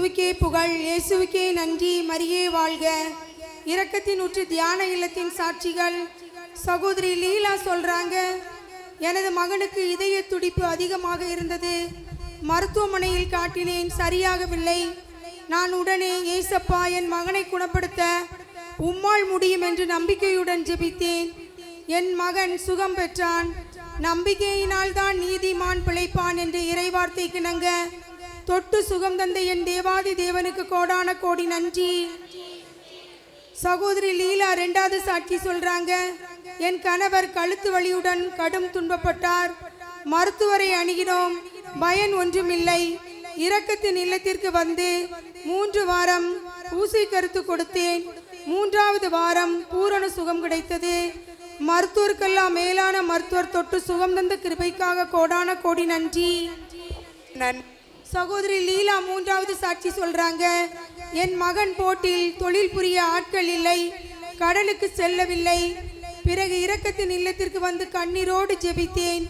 இயேசுவுக்கே புகழ் இயேசுவுக்கே நன்றி மரியே வாழ்க. இரக்கத்தின் உற்று தியான இல்லத்தின் சாட்சிகள். சகோதரி லீலா சொல்றாங்க எனது மகனுக்கு இதய துடிப்பு அதிகமாக இருந்தது. மருத்துவமனையில் காட்டினேன் சரியாகவில்லை. நான் உடனே ஏசப்பா என் மகனை குணப்படுத்த உம்மால் முடியும் என்று நம்பிக்கையுடன் ஜெபித்தேன். என் மகன் சுகம் பெற்றான். நம்பிக்கையினால் தான் நீதிமான் பிழைப்பான் என்று இறைவார்த்தை கிணங்க தொட்டு சுகம் தந்த என் தேவாதி தேவனுக்கு கோடான கோடி நன்றி. சகோதரி லீலா ரெண்டாவது சாட்சி சொல்றாங்க என் கணவர் கழுத்து வலியுடன் கடும் துன்பப்பட்டார். மருத்துவரை அணுகினோம். பயன் ஒன்றுமில்லை. இரக்கத்தின் இல்லத்திற்கு வந்து மூன்று வாரம் ஊசி கருத்து கொடுத்தேன். மூன்றாவது வாரம் பூரண சுகம் கிடைத்தது. மருத்துவருக்கெல்லாம் மேலான மருத்துவர் தொட்டு சுகம் தந்த கிருபைக்காக கோடான கோடி நன்றி. நன் சகோதரி லீலா மூன்றாவது சாட்சி சொல்றாங்க. என் மகன் போட்டில் தொழில் புரிய ஆட்கள் இல்லை. கடலுக்கு செல்லவில்லை. பிறகு இரக்கத்தின் இல்லத்திற்கு வந்து கண்ணீரோடு ஜெபித்தேன்.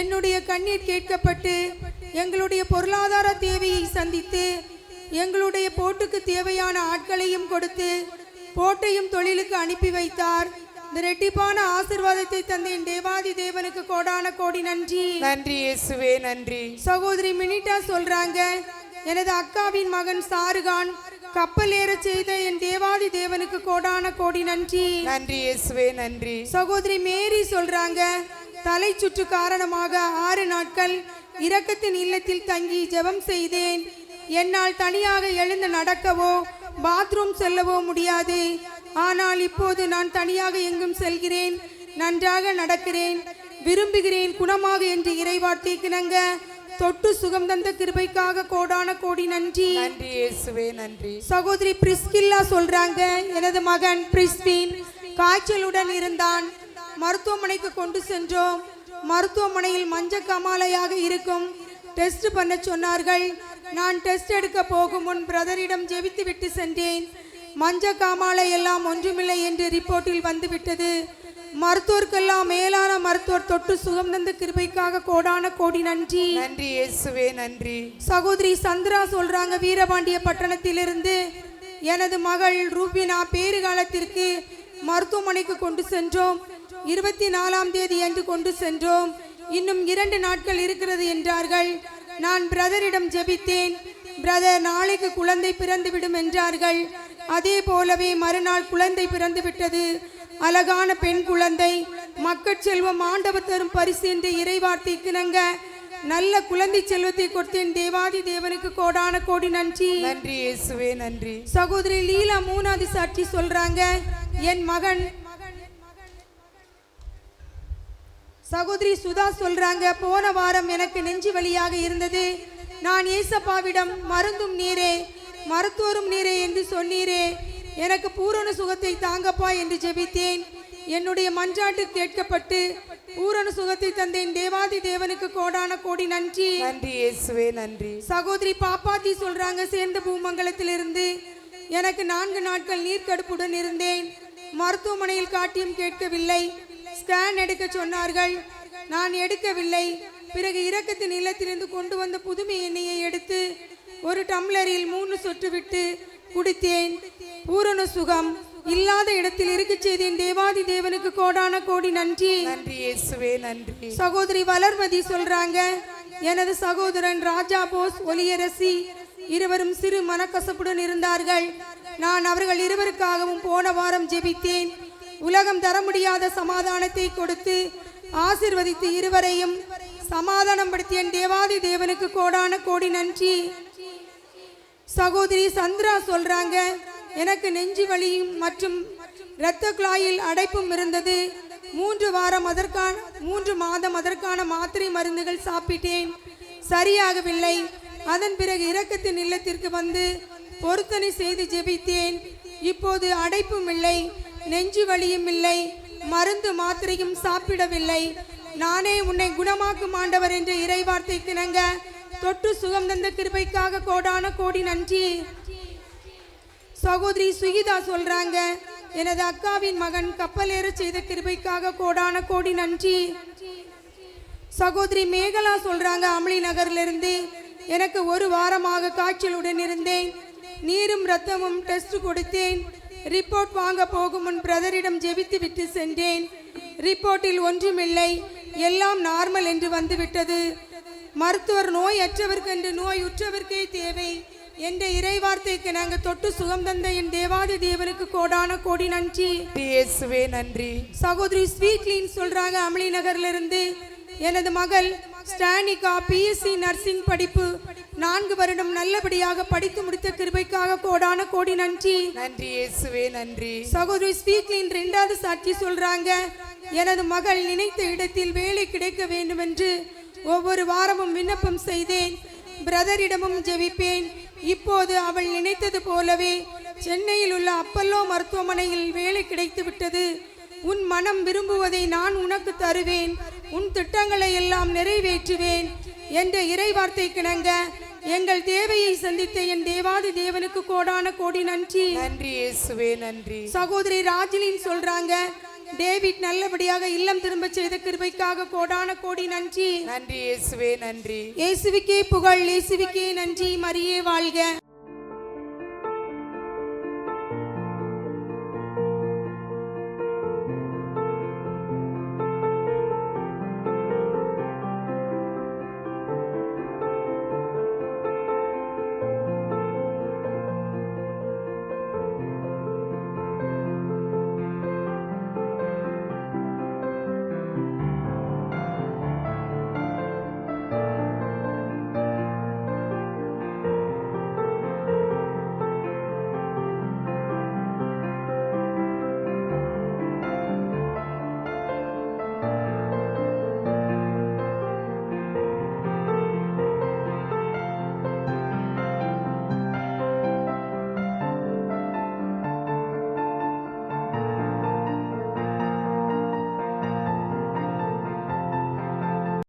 என்னுடைய கண்ணீர் கேட்கப்பட்டு எங்களுடைய பொருளாதார தேவையை சந்தித்து எங்களுடைய போட்டுக்கு தேவையான ஆட்களையும் கொடுத்து போட்டையும் தொழிலுக்கு அனுப்பி வைத்தார். இந்த ரெட்டிப்பான ஆசிர்வாதத்தை தந்த என் தேவாதி தேவனுக்கு கோடான கோடி நன்றி. நன்றி இயேசுவே நன்றி. சகோதரி மினிட்டா சொல்றாங்க எனது அக்காவின் மகன் சாருகான் கப்பல் ஏறச் செய்த என் தேவாதி தேவனுக்கு கோடான கோடி நன்றி. நன்றி இயேசுவே நன்றி. சகோதரி மேரி சொல்றாங்க தலை சுற்று காரணமாக ஆறு நாட்கள் இரக்கத்தின் இல்லத்தில் தங்கி ஜெபம் செய்தேன். என்னால் தனியாக எழுந்து நடக்கவோ பாத்ரூம் செல்லவோ முடியாது. ஆனால் இப்போது நான் தனியாக எங்கும் செல்கிறேன் நன்றாக நடக்கிறேன் விரும்புகிறேன் குணமாக என்று இறைவார்த்தை கிணங்க தொட்டு சுகம் தந்த கிருபைக்காக கோடான கோடி நன்றி. நன்றி இயேசுவே நன்றி. சகோதரி பிரிஸ்கில்லா சொல்றாங்க எனது மகன் பிரிஸ்பின் காய்ச்சலுடன் இருந்தான். மருத்துவமனைக்கு கொண்டு சென்றோம். மருத்துவமனையில் மஞ்ச கமாலையாக இருக்கும். டெஸ்ட் பண்ண சொன்னார்கள். நான் டெஸ்ட் எடுக்க போகும் முன் பிரதரிடம் ஜெபித்து விட்டு சென்றேன். மஞ்ச காமாலை எல்லாம் ஒன்றுமில்லை என்று ரிப்போர்ட்டில் வந்துவிட்டது. மருத்துவருக்கெல்லாம் மேலான மருத்துவர் தொட்டு சுகம் தந்த கிருபைக்காக கோடான கோடி நன்றி. நன்றி இயேசுவே நன்றி. சகோதரி சந்திரா சொல்றாங்க வீரபாண்டிய பட்டணத்திலிருந்து எனது மகள் ரூபினா பேறு காலத்திற்கு மருத்துவமனைக்கு கொண்டு சென்றோம். இருபத்தி நாலாம் தேதி அன்று கொண்டு சென்றோம். இன்னும் இரண்டு நாட்கள் இருக்கிறது என்றார்கள். நான் பிரதரிடம் ஜெபித்தேன். பிரதர் நாளைக்கு குழந்தை பிறந்து விடும் என்றார்கள். அதே போலவே மறுநாள் குழந்தை பிறந்து விட்டது. அழகான பெண் குழந்தை. மக்கட் செல்வம் ஆண்டவர் தரும் பரிசு என்று இறைவார்த்தை கிணங்க நல்ல குழந்தை செல்வத்தை கொடுத்தேன். தேவாதி தேவனுக்கு கோடான கோடி நன்றி. நன்றி இயேசுவே நன்றி. சகோதரி லீலா மூணாவது சாட்சி சொல்றாங்க. என் மகன். சகோதரி சுதா சொல்றாங்க போன வாரம் எனக்கு நெஞ்சு வலியாக இருந்தது. நான் ஏசப்பாவிடம் மருந்தும் நீரே மருத்துவரும் நீரே என்று சொன்னீரே. எனக்கு பூரண சுகத்தை தாங்கப்பா என்று ஜெபித்தேன். என்னுடைய மன்றாட்டு கேட்கப்பட்டு பூரண சுகத்தை தந்தேன். தேவாதி தேவனுக்கு கோடான கோடி நன்றி. நன்றி இயேசுவே நன்றி. சகோதரி பாப்பாத்தி சொல்றாங்க சேர்ந்த பூமங்கலத்திலிருந்து. எனக்கு நான்கு நாட்கள் நீர்க்கடுப்புடன் இருந்தேன். மருத்துவமனையில் காட்டியும் கேட்கவில்லை. ஸ்கேன் எடுக்க சொன்னார்கள். நான் எடுக்கவில்லை. பிறகு இரக்கத்தின் இல்லத்திலிருந்து கொண்டு வந்த புதுமை எண்ணெயை எடுத்து ஒரு டம்ளரில் மூணு சொட்டு விட்டு குடித்தேன். பூரண சுகம் இல்லாத இடத்தில் இருக்கச் செய்தேன். தேவாதி தேவனுக்கு கோடான கோடி நன்றி. நன்றி இயேசுவே நன்றி. சகோதரி வளர்மதி சொல்றாங்க எனது சகோதரன் ராஜா போஸ் ஒலியரசி இருவரும் சிறு மனக்கசப்புடன் இருந்தார்கள். நான் அவர்கள் இருவருக்காகவும் போன வாரம் ஜெபித்தேன். உலகம் தர முடியாத சமாதானத்தை கொடுத்து ஆசிர்வதித்து இருவரையும் சமாதானம் படுத்திய தேவாதி தேவனுக்கு கோடான கோடி நன்றி. சகோதரி சந்திரா சொல்றாங்க எனக்கு நெஞ்சு வலியும் மற்றும் இரத்த குழாயில் அடைப்பும் இருந்தது. மூன்று வாரம் அதற்கான மூன்று மாதம் அதற்கான மாத்திரை மருந்துகள் சாப்பிட்டேன். சரியாகவில்லை. அதன் பிறகு இரக்கத்தின் இல்லத்திற்கு வந்து பொருத்தனை செய்து ஜெபித்தேன். இப்போது அடைப்பும் இல்லை நெஞ்சு வலியும் இல்லை மருந்து மாத்திரையும் சாப்பிடவில்லை. நானே உன்னை குணமாக்கும் ஆண்டவர் என்ற இறைவார்த்தை கிணங்க தொட்டு சுகம் தந்த கிருபைக்காக கோடான கோடி நன்றி. சகோதரி சுகிதா சொல்றாங்க எனது அக்காவின் மகன் கப்பல் ஏற செய்த கிருபைக்காக கோடான கோடி நன்றி. சகோதரி மேகலா சொல்றாங்க அமளி நகர்ல இருந்து எனக்கு ஒரு வாரமாக காய்ச்சலுடன் இருந்தேன். நீரும் ரத்தமும் டெஸ்ட் கொடுத்தேன். ரிப்போர்ட் வாங்க போகும் முன் பிரதரிடம் ஜெபித்து விட்டு சென்றேன். ரிப்போர்ட்டில் ஒன்றுமில்லை. எல்லாம் நார்மல் என்று வந்துவிட்டது. மருத்துவர் நோய் அற்றவர்க்கு என்று நோய் உற்றவர்க்கே தேவை. என்ற இறைவார்த்தைக்கு நாங்கள் தொட்டு சுகம் தந்த என் தேவாதி தேவனுக்கு கோடான கோடி நன்றி. இயேசுவே நன்றி. சகோதரி ஸ்வீட்லின்னு சொல்றாங்க அமளி நகர்ல இருந்து எனது மகள் ஸ்டானிகா பிஎஸ்சி நர்சிங் படிப்பு நான்கு வருடம் நல்லபடியாக படித்து முடித்த கிருபைக்காக கோடான கோடி நன்றி. நன்றி இயேசுவே நன்றி. சகோதரி ஸ்வீட்லின் ரெண்டாவது சாட்சி சொல்றாங்க எனது மகள் நினைத்த இடத்தில் வேலை கிடைக்க வேண்டும் என்று ஒவ்வொரு வாரமும் விண்ணப்பம் செய்தேன். பிரதரிடமும் ஜெபிப்பேன். இப்போது அவள் நினைத்தது போலவே சென்னையில் உள்ள அப்பல்லோ மருத்துவமனையில் வேலை கிடைத்து விட்டது. உன் மனம் விரும்புவதை நான் உனக்கு தருவேன். உன் திட்டங்களை எல்லாம் நிறைவேற்றுவேன். என்ற இறைவார்த்தை கிணங்க எங்கள் தேவையை சந்தித்த என் தேவாதி தேவனுக்கு கோடான கோடி நன்றி. நன்றி இயேசுவே நன்றி. சகோதரி ராஜிலின் சொல்றாங்க டேவிட் நல்லபடியாக இல்லம் திரும்ப செய்த கிருபைக்காக கோடான கோடி நன்றி. நன்றி இயேசுவே நன்றி. இயேசுவிக்கே புகழ் இயேசுவிக்கே நன்றி. மரியே வாழ்க.